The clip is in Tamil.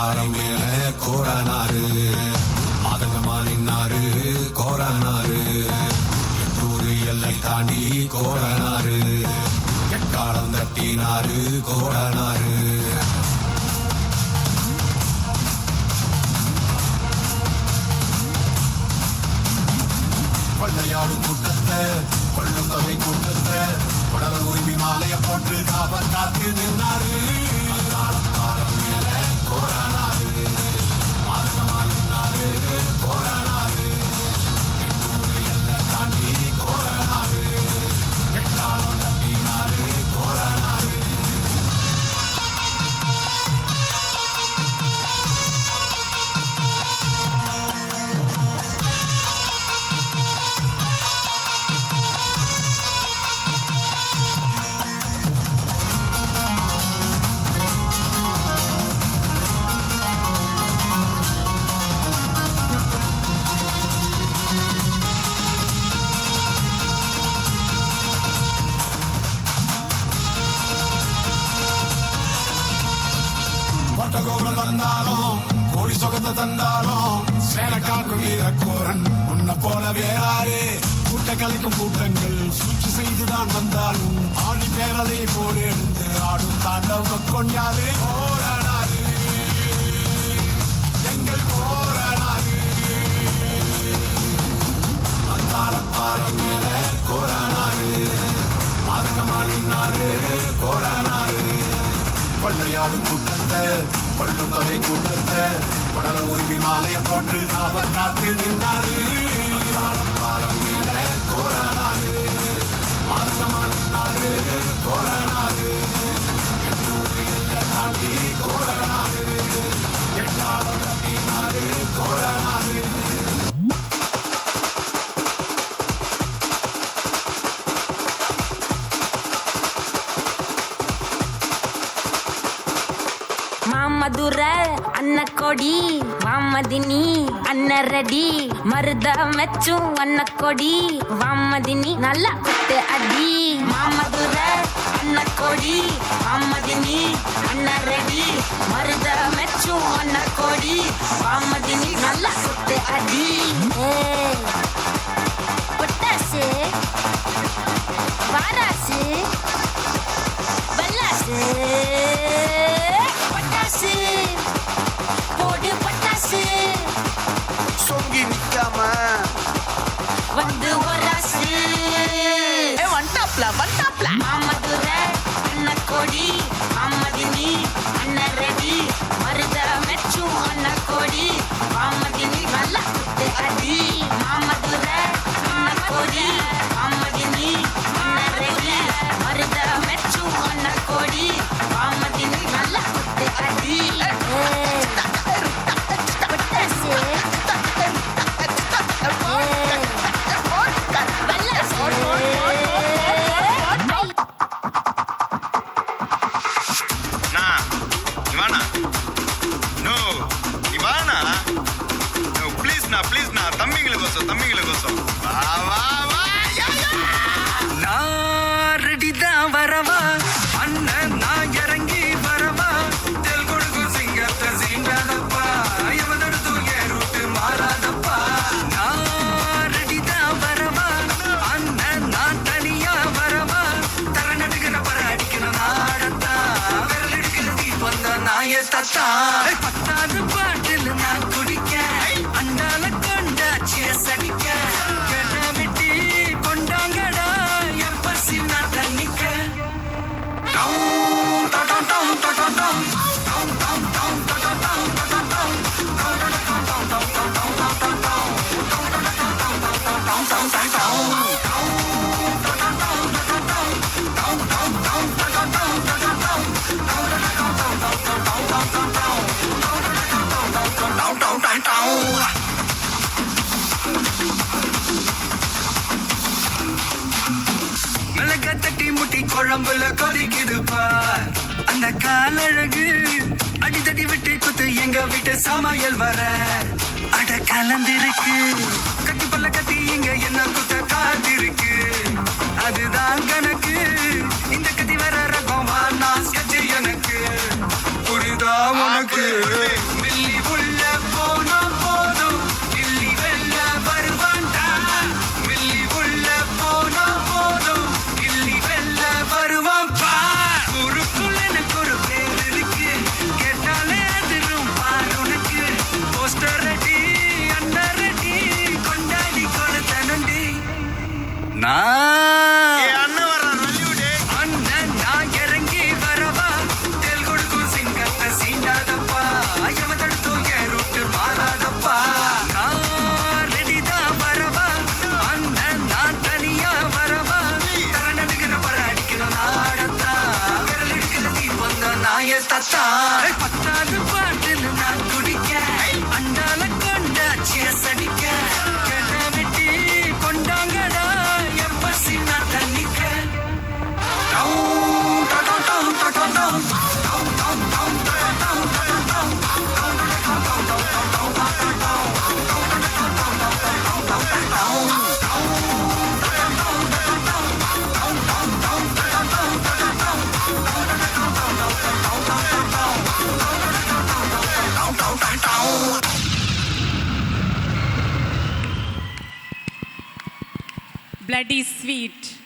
பாரம் மேல கோரனாரு மாதங்கமா நின்னாரு கோரனாரு எட்டூரு எல்லை தாண்டி கோரனாரு எக்காலம் தட்டினாரு கோரனாரு கொள்ளையாடும் கூட்டத்தை கொள்ளும் தொகை கூட்டத்தை. உடல உரிமை மாலையை போட்டு காவல் காத்து வந்தாலும் தந்தாலும் கோடி சொகத்தை தந்தாலும் சேர காக்கும் வீரக்கோரன் உன்னை போல வேறாரு கூட்ட கலைக்கும் கூட்டங்கள். சூழ்ச்சி செய்துதான் வந்தாலும் ஆணி பேரலை போல் எழுந்து ஆடும் தாண்டவ கொண்டாரு போராடாரு எங்கள் போராடாரு அந்தார பாறை மேல கோரானாரு. மாதங்கமா நின்னாரு கோரானாரு. கொள்ளையாடும் கூட்டத்தை கொள்ளும் தொகை கூட்டத்தை உடல உரிமை மாலைய போன்று அவர் காத்து நின்றாரு. பாரம் மேல கோரானாரு மாதமா எட்டாளம் மாமதுர அன்னக்கொடி வாமதினி அன்னரடி மருத மெச்சும் அன்னக்கொடி வாமதினி நல்லா குத்து அடி. மாமதுர அன்னக்கொடி வாமதினி அன்னரடி மருத மெச்சும் அன்னக்கொடி வாமதினி நல்லா குத்து அடி. ஏ பொட்டாசு மாமதுர அன்னக்கோடி தம்பிங்களுக்கோசம் தம்பிங்களுக்கோசம் வா வா வரவா? அண்ணன் நான் இறங்கி வரவா? தெல் கொடுக்கும் சிங்கத்தை சீண்டாதப்பா எவனடுத்து என் மாறாதப்பா. நான் வரவா? அண்ணன் நான் தனியா வரவா? பர அடிக்கிற நாடத்தா. விரல் எடுக்கிற நாய தத்தா மிளக தட்டி முட்டி குழம்புல கொதிக்குது பார். அந்த காலழகு. அடித்தடி விட்டு குத்து எங்க வீட்டு சமையல் வர. அட கலந்திருக்கு. கட்டி பல்ல கட்டி இங்க என்ன குத்த காத்திருக்கு. அதுதான் கணக்கு Ah, bloody sweet